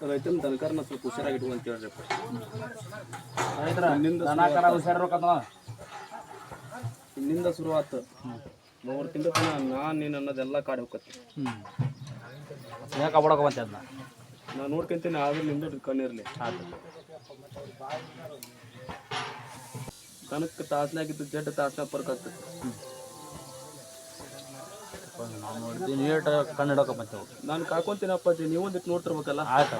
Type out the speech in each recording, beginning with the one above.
ರೈತನ ದನಕರನ್ನ ಸ್ವಲ್ಪ ಹುಷಾರಾಗಿ ಇಟ್ಕೊಂತ ಹೇಳ್ರಿ ರೈತರ ಹಿಂದಿಂದ ದನ ಕರ ಹುಷಾರಿರ್ಬೇಕಂತ ಇಲ್ಲಿಂದ ಶುರು ಆತು ಮೂರು ತಿಂಗಳ ತನ ನಾನು ನೀನು ಅನ್ನೋದೆಲ್ಲ ಕಾಡಿ ಹೋಗತ್ತೆ ಯಾಕೆ ಕಬಡಕ ಬಂತೆ ಅದನ್ನ? ನಾ ನೋಡ್ಕೊಂತೀನಿ ಆದ್ರೆ ನಿಂದ ಕಣ್ಣಿರ್ಲಿ ಆಯ್ತು ದನಕ್ಕೆ ತಾಸನಾಗಿದ್ದು ಜಡ್ಡ ತಾಸನ ಪರ್ಕ್ ಆಗ್ತದೆ ನಾವು ನೋಡಿದ್ವಿ ನೀಟ್ ಕಣ್ಣು ಹಿಡಕ ಬಂತೇವು ನಾನು ಕಾಕೊಂತೀನಪ್ಪ ನೀವು ಒಂದಿಟ್ಟು ನೋಡ್ತಿರ್ಬೇಕಲ್ಲ? ಆಯ್ತು.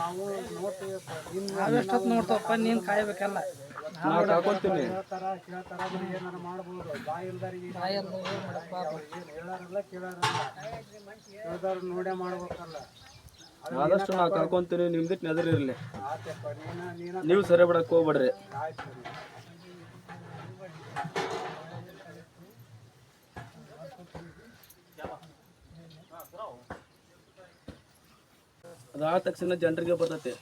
ನಾವೆಷ್ಟೊತ್ತು ನೋಡ್ತಪ್ಪ ನೀನು ಕಾಯ್ಬೇಕಲ್ಲ? ನಾ ಕಾಕೊಂತೀನಿ. ಬಾಯಲ್ಲಿ ಏನ್ ಮಾಡಪ್ಪ ನೋಡೇ ಮಾಡ್ಬೇಕಲ್ಲ ಆದಷ್ಟು ನಾ ಕಾಕೊಂತೀನಿ ನಿಮ್ದಿಟ್ಟು ನೆದರಿರ್ಲಿ ನೀವು ಸರಿ ಬಿಡಕ್ಕೆ ಹೋಗ್ಬೇಡ್ರಿ. ಅದಾದ ತಕ್ಷಣ ಜನರಿಗೆ ಬರ್ತೈತೆ.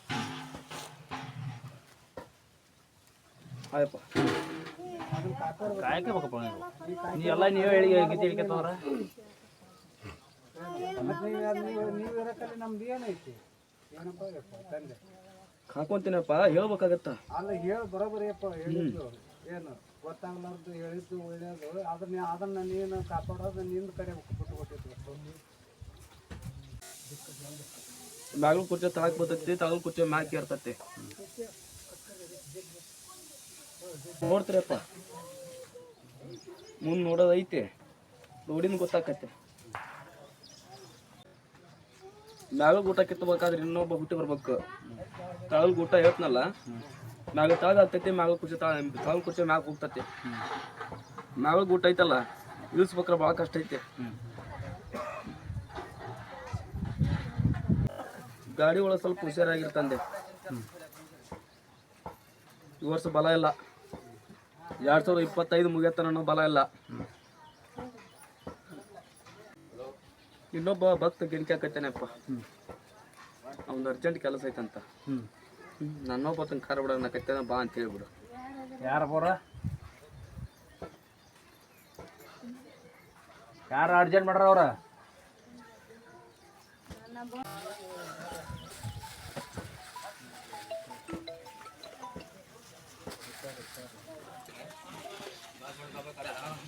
ಆಯಪ್ಪ ಕಾಯಕ್ಕೆ ಬೇಕಪ್ಪ ನೀ ಎಲ್ಲ ನೀವೇ ಹೇಳಿ ಗೀತೆ ಹೇಳ್ಕೊತವ್ರ ಕಾಕೊಂತೀನಪ್ಪ ಹೇಳ್ಬೇಕಾಗತ್ತ? ಅಲ್ಲ ಹೇಳಿ ಬರೋಬರಿಯಪ್ಪ ಹೇಳಿದ್ದು ಏನು ಗೊತ್ತಾಗ್ಲಾರ್ದು ಹೇಳಿದ್ದು ಒಳ್ಳೇದು ಅದನ್ನ ಅದನ್ನ ನೀನು ಕಾಪಾಡೋದು ನಿಂದ ಕಡೆ ಬಿಟ್ಟು ಕೊಟ್ಟಿದ್ದು. ಮ್ಯಾಗಲ್ ಕುರ್ಚಿ ತಳಕ್ ಬರ್ತೈತಿ ತಳಗ್ ಕುರ್ಚಿ ಮ್ಯಾಕ್ ಇರ್ತೈತಿ ನೋಡ್ತೀರಪ್ಪ, ಮುಂದ್ ನೋಡೋದ್ ಐತಿ, ನೋಡಿನ ಗೊತ್ತಾಕತ್ತೆ. ಮ್ಯಾಗಲ್ ಊಟ ಕಿತ್ತಬೇಕಾದ್ರೆ ಇನ್ನೊಬ್ಬ ಹುಟ್ಟಿ ಬರ್ಬೇಕು. ತಳಲ್ ಊಟ ಹೇಳ್ತನಲ್ಲ, ಮ್ಯಾಗ ತಳಗ ಆಗ್ತೈತಿ ಮ್ಯಾಗ ಕುರ್ಚಿ ತಳ ತಳಲ್ ಕುರ್ಚಿ ಮ್ಯಾಗ ಹೋಗ್ತೈತಿ. ಮ್ಯಾಗಲ್ ಊಟ ಐತಲ್ಲ ಇಳಿಸ್ಬೇಕ್ರ ಭಾಳ ಕಷ್ಟ ಐತಿ. ಗಾಡಿ ಒಳಗೆ ಸ್ವಲ್ಪ ಹುಷಾರಾಗಿರ್ತಂದೆ ಈ ವರ್ಷ ಬಲ ಇಲ್ಲ. ಎರಡ್ ಸಾವಿರದ ಇಪ್ಪತ್ತೈದು ಮುಗಿಯತ್ತ ಅನ್ನೋ ಬಲ ಇಲ್ಲ. ಇನ್ನೊಬ್ಬ ಭಕ್ತ ಗೆಣಕ್ಯಾಕತ್ತೇನಪ್ಪ ಅವ್ನ ಅರ್ಜೆಂಟ್ ಕೆಲಸ ಐತಂತ. ನನ್ನೊಬ್ಬ ತನ್ನ ಖಾರ ಬಿಡ ಅನ್ನಕತ್ತೇನ ಬಾ ಅಂತ ಹೇಳ್ಬಿಡು. ಯಾರ ಬರ ಯಾರು ಅರ್ಜೆಂಟ್ ಮಾಡ್ರ ಅವ್ರ?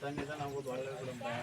ಗೊತ್ತಾಗಿದ್ದ ನಮಗೂ ಬರಗಳು ಭಯ